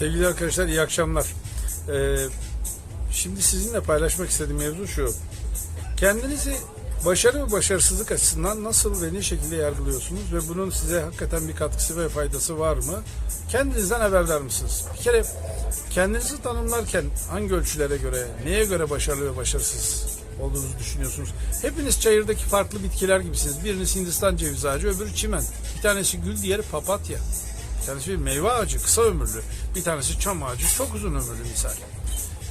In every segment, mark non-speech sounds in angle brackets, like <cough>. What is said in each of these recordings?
Sevgili arkadaşlar iyi akşamlar. Ee, şimdi sizinle paylaşmak istediğim mevzu şu. Kendinizi başarı ve başarısızlık açısından nasıl ve ne şekilde yargılıyorsunuz ve bunun size hakikaten bir katkısı ve faydası var mı? Kendinizden haberdar mısınız? Bir kere kendinizi tanımlarken hangi ölçülere göre, neye göre başarılı ve başarısız olduğunuzu düşünüyorsunuz? Hepiniz çayırdaki farklı bitkiler gibisiniz. Biriniz Hindistan cevizi ağacı, öbürü çimen. Bir tanesi gül, diğeri papatya. Tanesi bir meyve ağacı, kısa ömürlü. Bir tanesi çam ağacı, çok uzun ömürlü misal.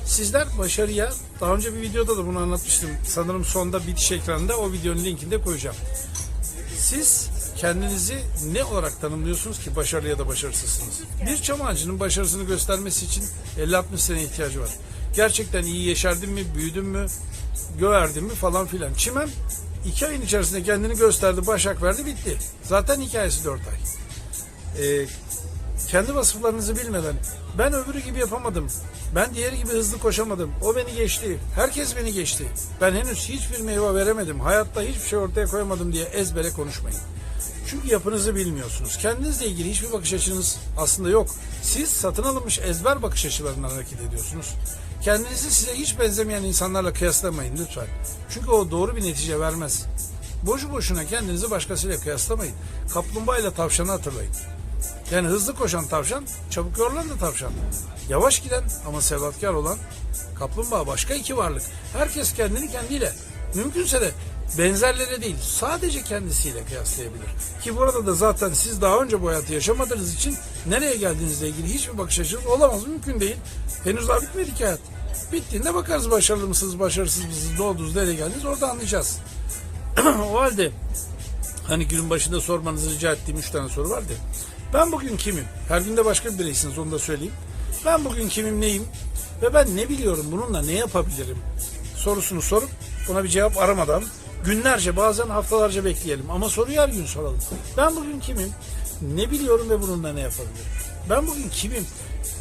Sizler başarıya, daha önce bir videoda da bunu anlatmıştım. Sanırım sonda bitiş ekranında o videonun linkini de koyacağım. Siz kendinizi ne olarak tanımlıyorsunuz ki başarılı ya da başarısızsınız? Bir çam ağacının başarısını göstermesi için 50-60 sene ihtiyacı var. Gerçekten iyi yeşerdin mi, büyüdün mü, göğerdin mi falan filan. Çimen iki ayın içerisinde kendini gösterdi, başak verdi, bitti. Zaten hikayesi 4 ay. Ee, kendi vasıflarınızı bilmeden ben öbürü gibi yapamadım. Ben diğeri gibi hızlı koşamadım. O beni geçti. Herkes beni geçti. Ben henüz hiçbir meyve veremedim. Hayatta hiçbir şey ortaya koyamadım diye ezbere konuşmayın. Çünkü yapınızı bilmiyorsunuz. Kendinizle ilgili hiçbir bakış açınız aslında yok. Siz satın alınmış ezber bakış açılarından hareket ediyorsunuz. Kendinizi size hiç benzemeyen insanlarla kıyaslamayın lütfen. Çünkü o doğru bir netice vermez. Boşu boşuna kendinizi başkasıyla kıyaslamayın. Kaplumbağa ile tavşanı hatırlayın. Yani hızlı koşan tavşan, çabuk yorulan da tavşan. Yavaş giden ama sebatkar olan kaplumbağa başka iki varlık. Herkes kendini kendiyle, mümkünse de benzerleri değil, sadece kendisiyle kıyaslayabilir. Ki burada da zaten siz daha önce bu hayatı yaşamadığınız için nereye geldiğinizle ilgili hiçbir bakış açınız olamaz, mümkün değil. Henüz daha bitmedi ki hayat. Bittiğinde bakarız başarılı mısınız, başarısız mısınız, ne nereye geldiniz orada anlayacağız. <clears throat> o halde Hani günün başında sormanızı rica ettiğim üç tane soru vardı. Ben bugün kimim? Her günde başka bir bireysiniz onu da söyleyeyim. Ben bugün kimim neyim? Ve ben ne biliyorum bununla ne yapabilirim? Sorusunu sorup buna bir cevap aramadan günlerce bazen haftalarca bekleyelim. Ama soruyu her gün soralım. Ben bugün kimim? Ne biliyorum ve bununla ne yapabilirim? Ben bugün kimim?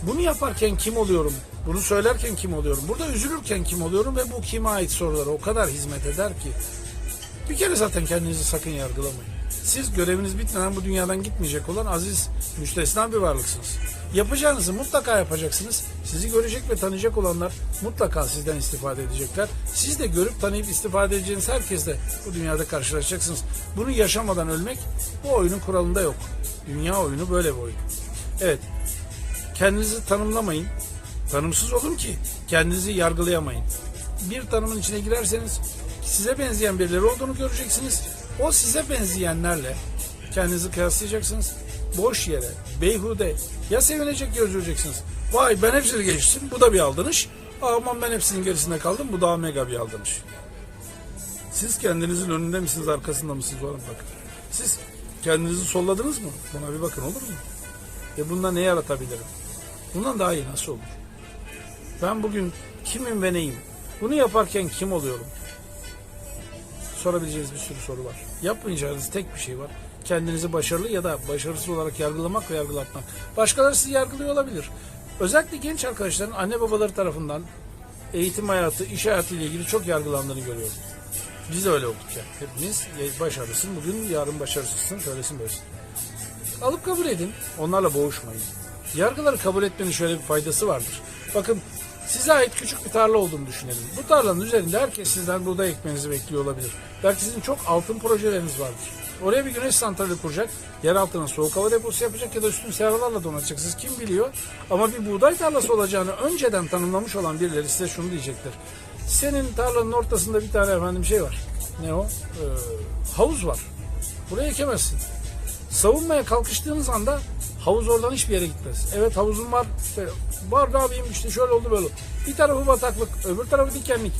Bunu yaparken kim oluyorum? Bunu söylerken kim oluyorum? Burada üzülürken kim oluyorum? Ve bu kime ait sorulara o kadar hizmet eder ki bir kere zaten kendinizi sakın yargılamayın. Siz göreviniz bitmeden bu dünyadan gitmeyecek olan aziz, müstesna bir varlıksınız. Yapacağınızı mutlaka yapacaksınız. Sizi görecek ve tanıyacak olanlar mutlaka sizden istifade edecekler. Siz de görüp tanıyıp istifade edeceğiniz herkesle bu dünyada karşılaşacaksınız. Bunu yaşamadan ölmek bu oyunun kuralında yok. Dünya oyunu böyle bir oyun. Evet, kendinizi tanımlamayın. Tanımsız olun ki kendinizi yargılayamayın. Bir tanımın içine girerseniz size benzeyen birileri olduğunu göreceksiniz. O size benzeyenlerle kendinizi kıyaslayacaksınız. Boş yere, beyhude ya sevinecek ya üzüleceksiniz. Vay ben hepsini geçtim. Bu da bir aldırış. Aman ben hepsinin gerisinde kaldım. Bu daha mega bir aldırış. Siz kendinizin önünde misiniz, arkasında mısınız? Ona bakın. Siz kendinizi solladınız mı? Buna bir bakın olur mu? E bundan ne yaratabilirim? Bundan daha iyi nasıl olur? Ben bugün kimim ve neyim? Bunu yaparken kim oluyorum? Sorabileceğiniz bir sürü soru var. Yapmayacağınız tek bir şey var. Kendinizi başarılı ya da başarısız olarak yargılamak ve yargılatmak. Başkaları sizi yargılıyor olabilir. Özellikle genç arkadaşların anne babaları tarafından eğitim hayatı, iş hayatı ile ilgili çok yargılandığını görüyorum. Biz de öyle olduk ya. Hepimiz başarılısın, bugün yarın başarısızsın, söylesin böylesin. Alıp kabul edin, onlarla boğuşmayın. Yargıları kabul etmenin şöyle bir faydası vardır. Bakın Size ait küçük bir tarla olduğunu düşünelim. Bu tarlanın üzerinde herkes sizden buğday ekmenizi bekliyor olabilir. Belki sizin çok altın projeleriniz vardır. Oraya bir güneş santrali kuracak, yer altına soğuk hava deposu yapacak ya da üstünü serralarla donatacaksınız. Kim biliyor? Ama bir buğday tarlası olacağını önceden tanımlamış olan birileri size şunu diyecektir. Senin tarlanın ortasında bir tane efendim şey var. Ne o? Ee, havuz var. Buraya ekemezsin. Savunmaya kalkıştığınız anda havuz oradan hiçbir yere gitmez. Evet havuzum var. İşte, var da abim işte şöyle oldu böyle. Bir tarafı bataklık, öbür tarafı dikenlik.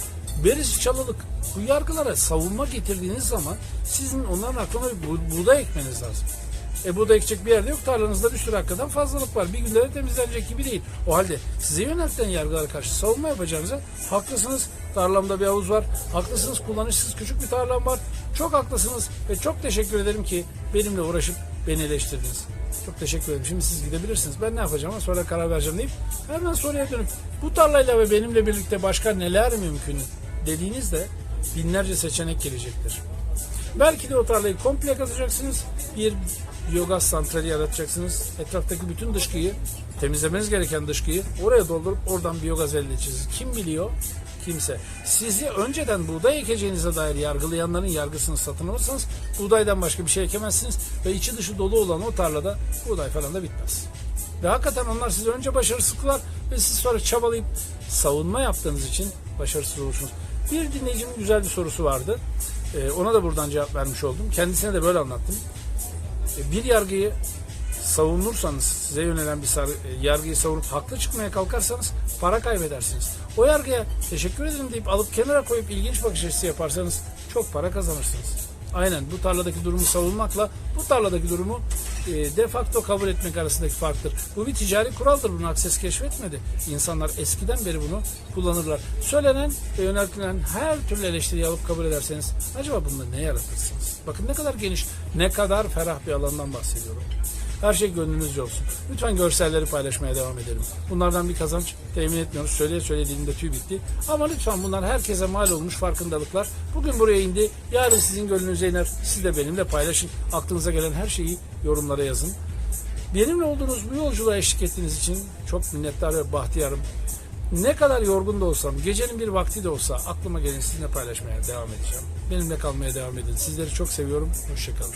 Berisi çalılık. Bu yargılara savunma getirdiğiniz zaman sizin onların aklına bir bu- buğday ekmeniz lazım. E buğday ekecek bir yerde yok. Tarlanızda bir sürü hakikaten fazlalık var. Bir günde de temizlenecek gibi değil. O halde size yöneltilen yargılara karşı savunma yapacağınıza haklısınız. Tarlamda bir havuz var. Haklısınız kullanışsız küçük bir tarlam var. Çok haklısınız ve çok teşekkür ederim ki benimle uğraşıp beni eleştirdiniz. Çok teşekkür ederim. Şimdi siz gidebilirsiniz. Ben ne yapacağım sonra karar vereceğim deyip hemen soruya dönüp bu tarlayla ve benimle birlikte başka neler mümkün dediğinizde binlerce seçenek gelecektir. Belki de o tarlayı komple katacaksınız. Bir biyogaz santrali yaratacaksınız. Etraftaki bütün dışkıyı, temizlemeniz gereken dışkıyı oraya doldurup oradan biyogaz elde edeceksiniz. Kim biliyor? Kimse. Sizi önceden buğday ekeceğinize dair yargılayanların yargısını satın alırsanız buğdaydan başka bir şey ekemezsiniz ve içi dışı dolu olan o tarlada buğday falan da bitmez. Ve hakikaten onlar sizi önce başarısız kılar ve siz sonra çabalayıp savunma yaptığınız için başarısız olursunuz. Bir dinleyicimin güzel bir sorusu vardı. Ee, ona da buradan cevap vermiş oldum. Kendisine de böyle anlattım. Ee, bir yargıyı savunursanız, size yönelen bir sar- e, yargıyı savunup haklı çıkmaya kalkarsanız para kaybedersiniz. O yargıya teşekkür ederim deyip alıp kenara koyup ilginç bakış açısı yaparsanız çok para kazanırsınız. Aynen bu tarladaki durumu savunmakla bu tarladaki durumu e, de facto kabul etmek arasındaki farktır. Bu bir ticari kuraldır. Bunu akses keşfetmedi. İnsanlar eskiden beri bunu kullanırlar. Söylenen ve yöneltilen her türlü eleştiriyi alıp kabul ederseniz acaba bunda ne yaratırsınız? Bakın ne kadar geniş, ne kadar ferah bir alandan bahsediyorum. Her şey gönlünüzce olsun. Lütfen görselleri paylaşmaya devam edelim. Bunlardan bir kazanç temin etmiyoruz. Söyleye söylediğimde tüy bitti. Ama lütfen bunlar herkese mal olmuş farkındalıklar. Bugün buraya indi. Yarın sizin gönlünüze iner. Siz de benimle paylaşın. Aklınıza gelen her şeyi yorumlara yazın. Benimle olduğunuz bu yolculuğa eşlik ettiğiniz için çok minnettar ve bahtiyarım. Ne kadar yorgun da olsam, gecenin bir vakti de olsa aklıma gelen sizinle paylaşmaya devam edeceğim. Benimle kalmaya devam edin. Sizleri çok seviyorum. Hoşçakalın.